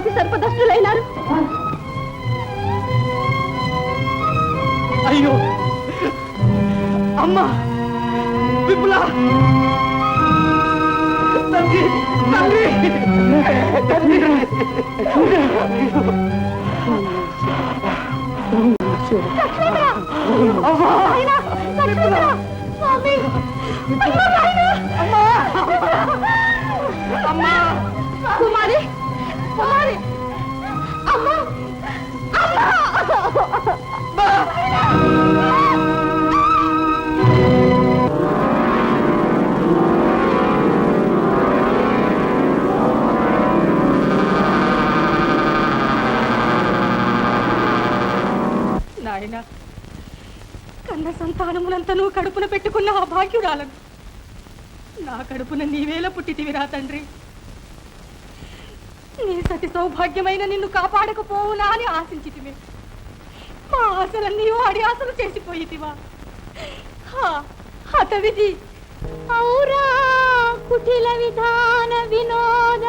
పతి సర్పదష్టులైనారు. అయ్యో! అమ్మా! విపుల! తండ్రి! తండ్రి! తండ్రి కన్న సంతానమునంతను కడుపున పెట్టుకున్న ఆ భాగ్యురాలను నా కడుపున నీవేల పుట్టితివిరా తండ్రి. నీ సతి సౌభాగ్యమైన నిన్ను కాపాడకపోవునా అని ఆశించితివి మా ఆశలన్నీ వాడి ఆశలు చేసిపోయితివా. హా, ఔరా కుటిల విధాన వినోద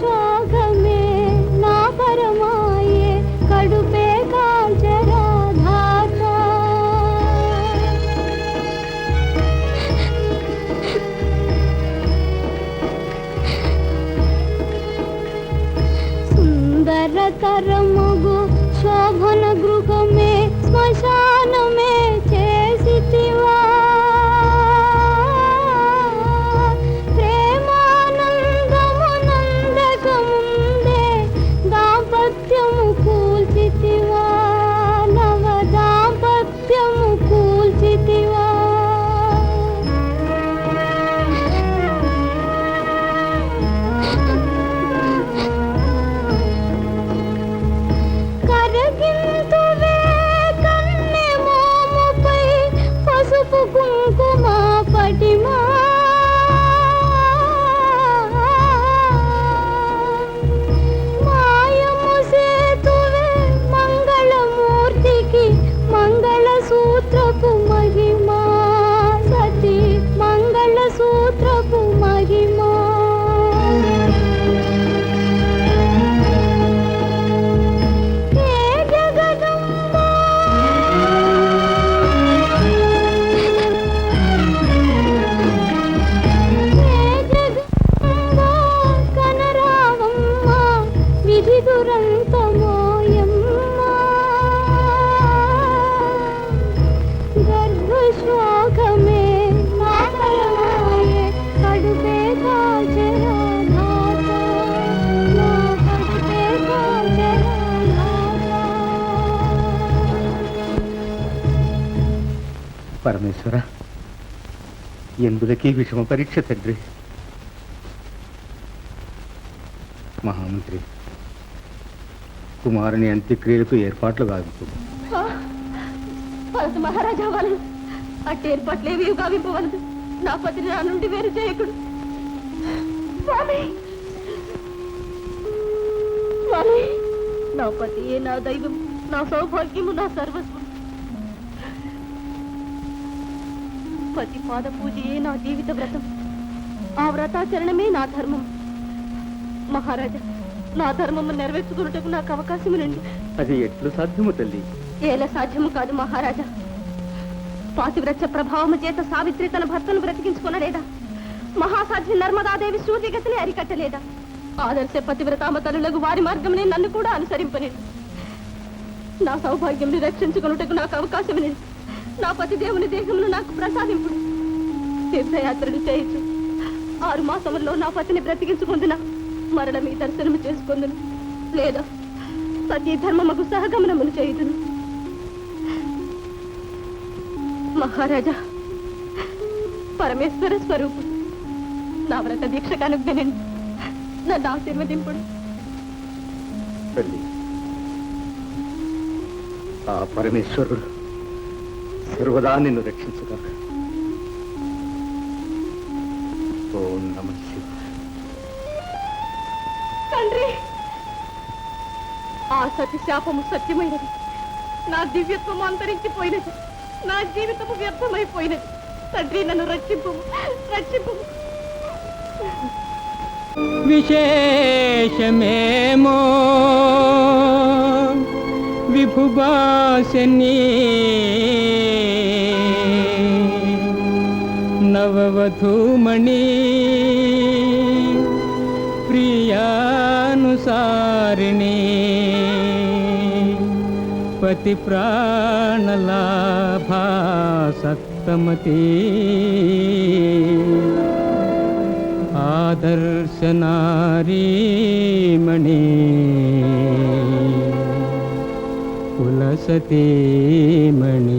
错 పరమేశ్వర ఎందులకి విషమ పరీక్ష తండ్రి? మహామంత్రి కుమారుని అంత్యక్రియలకు ఏర్పాట్లు కావింపు మహారాజా వాళ్ళు అట్టి ఏర్పాట్లేవి కావింపవలదు నా పతిని నా నుండి వేరు చేయకుడు. స్వామి! స్వామి! నా పతియే నా దైవం నా సౌభాగ్యము నా సర్వస్వం. పతి పాద పూజయే నా జీవిత వ్రతం. ఆ వ్రతాచరణమే నా ధర్మం. మహారాజా నా ధర్మము నెరవేర్చుకున్నటకు నాకు అవకాశం రండి. అది ఎట్లు సాధ్యము తల్లి? ఏల సాధ్యము కాదు మహారాజా. పాతివ్రత్య ప్రభావము చేత సావిత్రి తన భర్తను బ్రతికించుకునలేదా? మహాసాధ్వి నర్మదాదేవి సూర్యగతిని అరికట్టలేదా? ఆదర్శ పతివ్రతామ తల్లులకు వారి మార్గమునే నన్ను కూడా అనుసరింపలేదు. నా సౌభాగ్యంని రక్షించుకున్నటకు నాకు అవకాశం లేదు. నా పతి దేవుని దేహమును నాకు ప్రసాదింపు తీర్థయాత్రలు చేయొచ్చు ఆరు మాసముల్లో నా పతిని బ్రతికించుకుందున? మరణ మీ దర్శనము చేసుకుందును. లేదా సతీ ధర్మముకు సహగమనమును చేయుదును. మహారాజా పరమేశ్వర స్వరూపుడు నా వ్రత దీక్షకు అనుజ్ఞనండి నన్ను ఆశీర్వదింపుడు. ఆ పరమేశ్వరుడు సర్వదా నిన్ను రక్షించుగా. ఓం నమ శివాయ. తండ్రి ఆ సతి శాపము సత్యమైనది. నా దివ్యత్వము అంతరించిపోయినది. నా జీవితము వ్యర్థమైపోయినది. తండ్రి నన్ను రక్షింపు రక్షింపు. విశేషమేమో విభుబాసని वधूमणि प्रियानुसारिणी। पतिप्राणलाभासक्तमती। आदर्शनारीमणि। पुलसतीमणि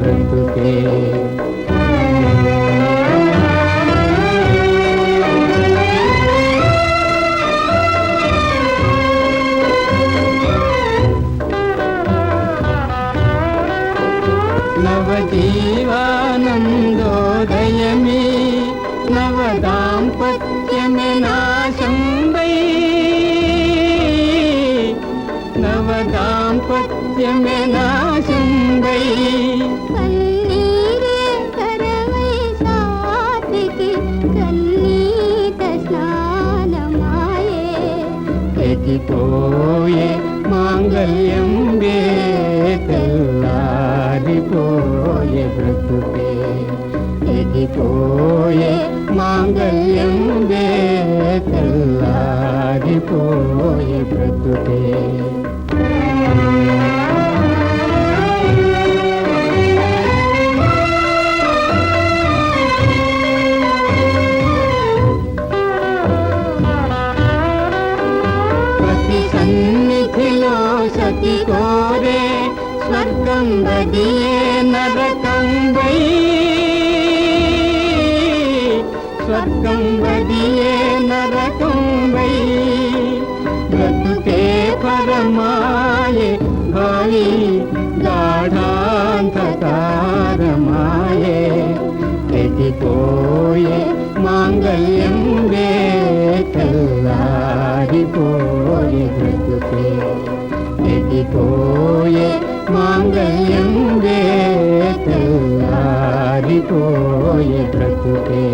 బ్రతుకే నవజీవానందోదయమి నవదాంపత్యమి నాశం వై నవదాంపత్యమి తెగిపోయే మాంగళ్యం వేతల్లారిపోయే బ్రతుకే. తెగిపోయే మాంగళ్యం వేతల్లారిపోయే బ్రతుకే. స్వర్గం బదియే నరకం వై స్వర్గం బదియే నరకం వై బ్రతుకే పరమాయే భావి గాఢాంధకారమాయే తెగిపోయే మాంగళ్యం వేతల్లారిపోయే బ్రతుకే తెగిపోయే ಮಾಂಗಲ್ಯಂ ವೇತ ಆರಿಪೋಯ ಪ್ರಕೃತೆ